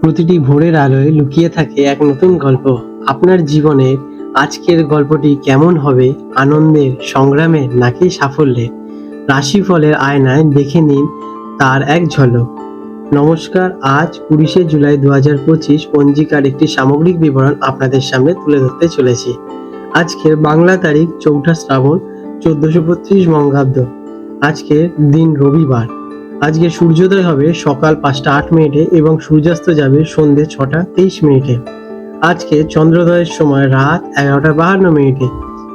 প্রতিটি ভোরের আলোয় লুকিয়ে থাকে এক নতুন গল্প। আপনার জীবনের আজকের গল্পটি কেমন হবে, আনন্দের সংগ্রামে নাকি সাফল্যের? রাশিফলের আয়নায় দেখে নিন তার এক ঝলক। নমস্কার, আজ কুড়িশে জুলাই দু হাজার পঁচিশ পঞ্জিকার একটি সামগ্রিক বিবরণ আপনাদের সামনে তুলে ধরতে চলেছি। আজকের বাংলা তারিখ চৌঠা শ্রাবণ চোদ্দশো বত্রিশ বঙ্গাব্দ। আজকের দিন রবিবার। আজকে সূর্যোদয় হবে সকাল পাঁচটা আট মিনিটে এবং সূর্যাস্ত যাবে সন্ধে ছটা তেইশ মিনিটে। আজকে চন্দ্রোদয়ের সময় রাত এগারোটা বাহান্ন মিনিটে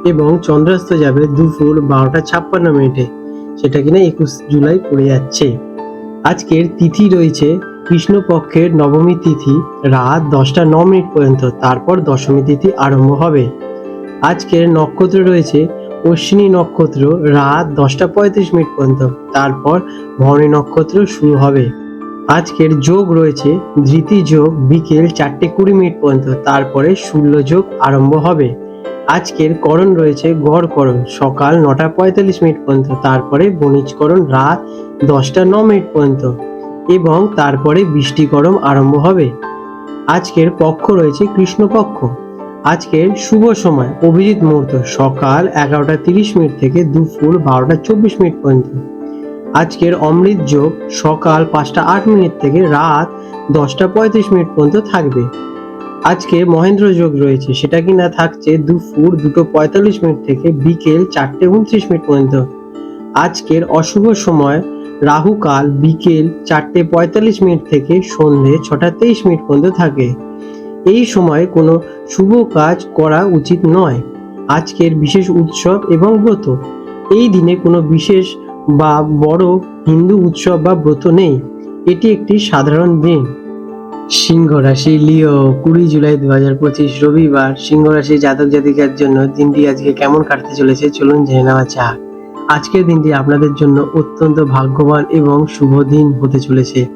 এবং চন্দ্রাস্ত যাবে দুপুর বারোটা ছাপ্পান্ন মিনিটে। সেটা কিনা একুশ জুলাই পড়ে যাচ্ছে। আজকের তিথি রয়েছে কৃষ্ণপক্ষের নবমী তিথি রাত দশটা ন মিনিট পর্যন্ত, তারপর দশমী তিথি আরম্ভ হবে। আজকের নক্ষত্র রয়েছে অশ্বিনী নক্ষত্র রাত দশটা পঁয়ত্রিশ মিনিট পর্যন্ত। তারপর ভরণী নক্ষত্র শুরু হবে। আজকের যোগ রয়েছে, ধৃতি যোগ বিকেল চারটে কুড়ি মিনিট পর্যন্ত। তারপরে শূন্য যোগ আরম্ভ হবে। আজকের করণ রয়েছে গড় করণ, সকাল নটা পঁয়তাল্লিশ মিনিট পর্যন্ত। তারপরে বণিজকরণ রাত দশটা ন মিনিট পর্যন্ত। এবং তারপরে বৃষ্টিকরণ আরম্ভ হবে। আজকের পক্ষ রয়েছে কৃষ্ণপক্ষ। আজকের শুভ সময়, অভিজিৎ মুহূর্ত, সকাল এগারোটা তিরিশ মিনিট থেকে দুপুর বারোটা চব্বিশ মিনিট পর্যন্ত। আজকের অমৃত যোগ সকাল পাঁচটা আট মিনিট থেকে রাত দশটা পঁয়ত্রিশ মিনিট পর্যন্ত থাকবে। আজকে মহেন্দ্র যোগ রয়েছে, সেটা কিনা থাকছে দুপুর দুটো পঁয়তাল্লিশ মিনিট থেকে বিকেল চারটে উনত্রিশ মিনিট পর্যন্ত। আজকের অশুভ সময় রাহুকাল বিকেল চারটে পঁয়তাল্লিশ মিনিট থেকে সন্ধে ছটা তেইশ মিনিট পর্যন্ত থাকে। এই সময় কোনো শুভ কাজ করা উচিত নয়। আজকের বিশেষ উৎসব এবং ব্রত। এই দিনে কোনো বিশেষ বা বড় হিন্দু উৎসব বা ব্রত নেই। এটি একটি সাধারণ দিন। সিংহ রাশি লিও, কুড়ি জুলাই দু হাজার পঁচিশ, রবিবার। সিংহ রাশি জাতক জাতিকার জন্য দিনটি আজকে কেমন কাটতে চলেছে চলুন জেনে নেওয়া যাক। আজকের দিনটি আপনাদের জন্য অত্যন্ত ভাগ্যবান এবং শুভ দিন হতে চলেছে।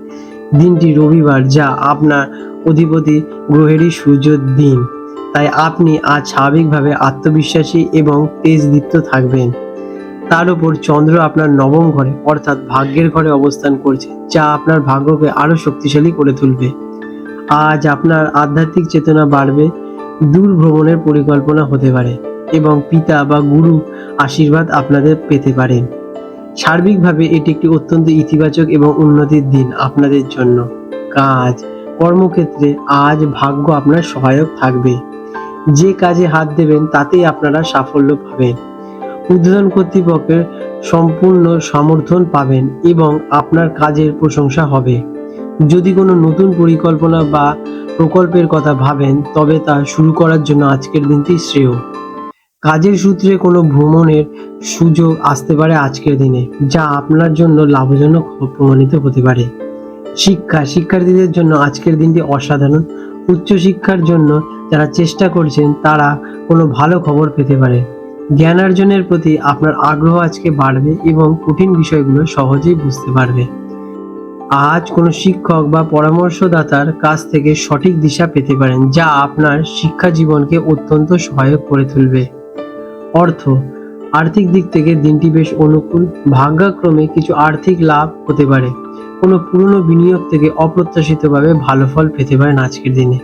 দিনটি রবিবার যা আপনার অধিপতি গ্রহেরই সূর্যের দিন। তাই আপনি আজ স্বাভাবিকভাবে আত্মবিশ্বাসী এবং তেজ তেজদীপ্ত থাকবেন। তার উপর চন্দ্র আপনার নবম ঘরে, অর্থাৎ ভাগ্যের ঘরে অবস্থান করছে, যা আপনার ভাগ্যকে আরও শক্তিশালী করে তুলবে। আজ আপনার আধ্যাত্মিক চেতনা বাড়বে, দূর ভ্রমণের পরিকল্পনা হতে পারে এবং পিতা বা গুরু আশীর্বাদ আপনাদের পেতে পারেন সার্বিকভাবে এটি একটি অত্যন্ত ইতিবাচক এবং উন্নতির দিন আপনাদের জন্য। কাজ, কর্মক্ষেত্রে আজ ভাগ্য আপনার সহায়ক থাকবে। যে কাজে হাত দেবেন, তাতেই আপনারা সাফল্য পাবেন। উদ্বোধন কর্তৃপক্ষের সম্পূর্ণ সমর্থন পাবেন এবং আপনার কাজের প্রশংসা হবে। যদি কোনো নতুন পরিকল্পনা বা প্রকল্পের কথা ভাবেন, তবে তা শুরু করার জন্য আজকের দিনটি শ্রেয়। কাজের সূত্রে কোনো ভ্রমণের সুযোগ আসতে পারে আজকের দিনে, যা আপনার জন্য লাভজনক প্রমাণিত হতে পারে। শিক্ষা, শিক্ষার্থীদের জন্য আজকের দিনটি অসাধারণ। উচ্চশিক্ষার জন্য যারা চেষ্টা করছেন, তারা কোনো ভালো খবর পেতে পারে। জ্ঞানার্জনের প্রতি আপনার আগ্রহ আজকে বাড়বে এবং কঠিন বিষয়গুলো সহজেই বুঝতে পারবে। আজ কোনো শিক্ষক বা পরামর্শদাতার কাছ থেকে সঠিক দিশা পেতে পারেন, যা আপনার শিক্ষা জীবনকে অত্যন্ত সহায়ক করে তুলবে। অর্থ। আর্থিক দিক থেকে দিনটি বেশ অনুকূল। ভাগ্যক্রমে কিছু আর্থিক লাভ হতে পারে। কোনো পুরনো বিনিয়োগ থেকে অপ্রত্যাশিতভাবে ভালো ফল পেতে পারেন আজকের দিনে।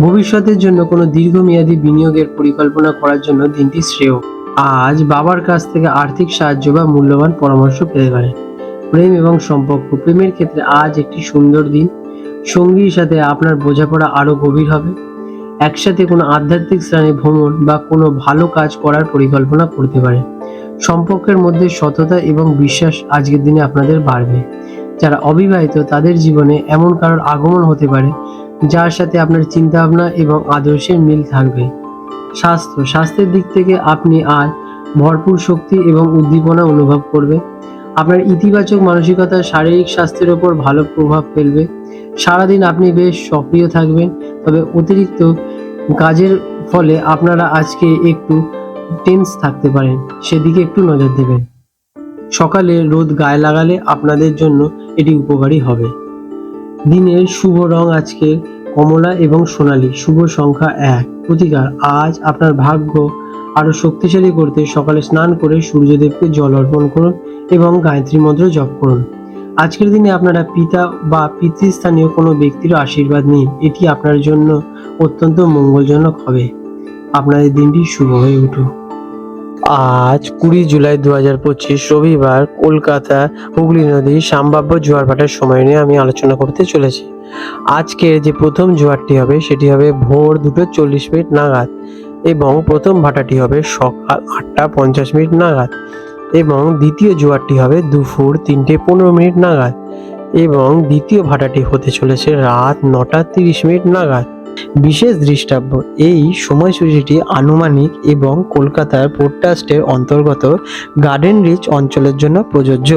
ভবিষ্যতের জন্য কোনো দীর্ঘমেয়াদী বিনিয়োগের পরিকল্পনা করার জন্য দিনটি শ্রেয়। আজ বাবার কাছ থেকে আর্থিক সাহায্য বা মূল্যবান পরামর্শ পেতে পারেন প্রেম এবং সম্পর্ক। প্রেমের ক্ষেত্রে আজ একটি সুন্দর দিন। সঙ্গীর সাথে আপনার বোঝাপড়া আরও গভীর হবে। একসাথে কোনো আধ্যাত্মিক স্থানে ভ্রমণ বা কোনো ভালো কাজ করার পরিকল্পনা করতে পারে। সম্পর্কের মধ্যে সততা এবং বিশ্বাস আজকের দিনে আপনাদের বাড়বে। যারা অবিবাহিত, তাদের জীবনে এমন কারোর আগমন হতে পারে, যার সাথে আপনার চিন্তাভাবনা এবং আদর্শের মিল থাকবে। স্বাস্থ্য, স্বাস্থ্যের দিক থেকে আপনি আজ ভরপুর শক্তি এবং উদ্দীপনা অনুভব করবে। আপনার ইতিবাচক মানসিকতা শারীরিক স্বাস্থ্যের ওপর ভালো প্রভাব ফেলবে। সারাদিন আপনি বেশ সক্রিয় থাকবেন। তবে অতিরিক্ত কাজের ফলে আপনারা আজকে একটু টেন্স থাকতে পারেন। সেদিকে একটু নজর দেবেন। সকালে রোদ গায়ে লাগালে আপনাদের জন্য এটি উপকারী হবে। দিনের শুভ রং আজকে কমলা এবং সোনালী, শুভ সংখ্যা এক। প্রতিকার, আজ আপনার ভাগ্য আরও শক্তিশালী করতে সকালে স্নান করে সূর্যদেবকে জল অর্পণ করুন এবং গায়ত্রী মন্ত্র জপ করুন। আজকের দিনে আপনারা পিতা বা পিতৃস্থানীয় কোনো ব্যক্তির আশীর্বাদ নিন। এটি আপনার জন্য অত্যন্ত মঙ্গলজনক হবে। আপনাদের দিনটি শুভ হয়ে উঠুক। আজ কুড়ি জুলাই দু হাজার পঁচিশ রবিবার কলকাতা হুগলি নদীর সম্ভাব্য জোয়ার ভাটার সময় নিয়ে আমি আলোচনা করতে চলেছি। আজকে যে প্রথম জোয়ারটি হবে সেটি হবে ভোর দুটো চল্লিশ মিনিট নাগাদ এবং প্রথম ভাটাটি হবে সকাল আটটা পঞ্চাশ মিনিট নাগাদ। এবং দ্বিতীয় জোয়ারটি হবে দুপুর তিনটে পনেরো মিনিট নাগাদ এবং দ্বিতীয় ভাটাটি হতে চলেছে রাত নটা তিরিশ মিনিট নাগাদ। বিশেষ দৃষ্টাব্য, এই সময়সূচিটি আনুমানিক এবং কলকাতার পোর্ট ট্রাস্টের অন্তর্গত গার্ডেন রিচ অঞ্চলের জন্য প্রযোজ্য।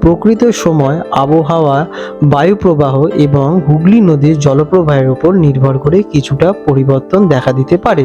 প্রকৃত সময়, আবহাওয়া, বায়ুপ্রবাহ এবং হুগলি নদীর জলপ্রবাহের উপর নির্ভর করে কিছুটা পরিবর্তন দেখা দিতে পারে।